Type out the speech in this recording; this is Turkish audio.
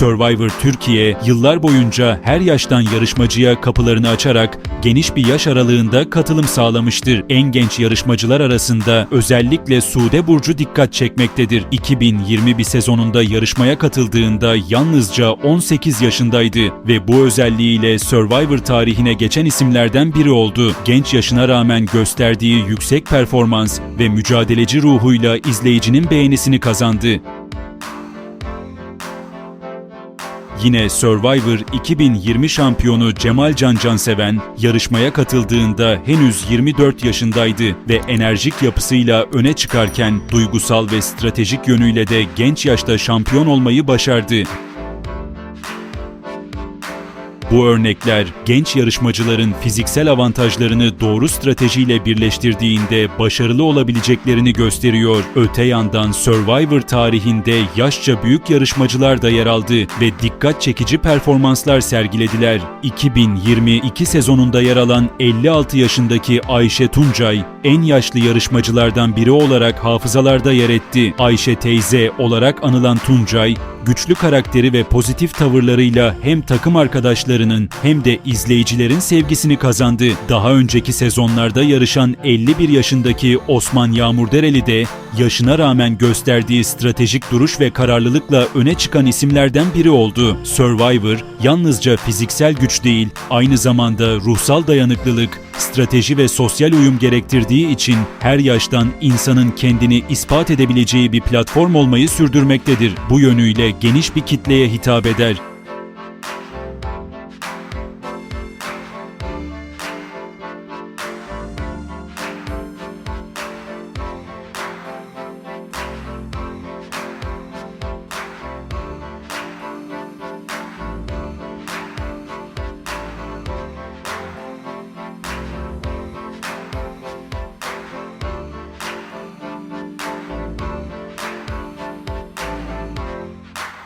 Survivor Türkiye yıllar boyunca her yaştan yarışmacıya kapılarını açarak geniş bir yaş aralığında katılım sağlamıştır. En genç yarışmacılar arasında özellikle Sude Burcu dikkat çekmektedir. 2021 sezonunda yarışmaya katıldığında yalnızca 18 yaşındaydı ve bu özelliğiyle Survivor tarihine geçen isimlerden biri oldu. Genç yaşına rağmen gösterdiği yüksek performans ve mücadeleci ruhuyla izleyicinin beğenisini kazandı. Yine Survivor 2020 şampiyonu Cemal Can Canseven yarışmaya katıldığında henüz 24 yaşındaydı ve enerjik yapısıyla öne çıkarken duygusal ve stratejik yönüyle de genç yaşta şampiyon olmayı başardı. Bu örnekler genç yarışmacıların fiziksel avantajlarını doğru stratejiyle birleştirdiğinde başarılı olabileceklerini gösteriyor. Öte yandan Survivor tarihinde yaşça büyük yarışmacılar da yer aldı ve dikkat çekici performanslar sergilediler. 2022 sezonunda yer alan 56 yaşındaki Ayşe Tuncay en yaşlı yarışmacılardan biri olarak hafızalarda yer etti. Ayşe teyze olarak anılan Tuncay, güçlü karakteri ve pozitif tavırlarıyla hem takım arkadaşlarının hem de izleyicilerin sevgisini kazandı. Daha önceki sezonlarda yarışan 51 yaşındaki Osman Yağmurdereli de yaşına rağmen gösterdiği stratejik duruş ve kararlılıkla öne çıkan isimlerden biri oldu. Survivor yalnızca fiziksel güç değil, aynı zamanda ruhsal dayanıklılık, strateji ve sosyal uyum gerektirdiği için her yaştan insanın kendini ispat edebileceği bir platform olmayı sürdürmektedir. Bu yönüyle geniş bir kitleye hitap eder.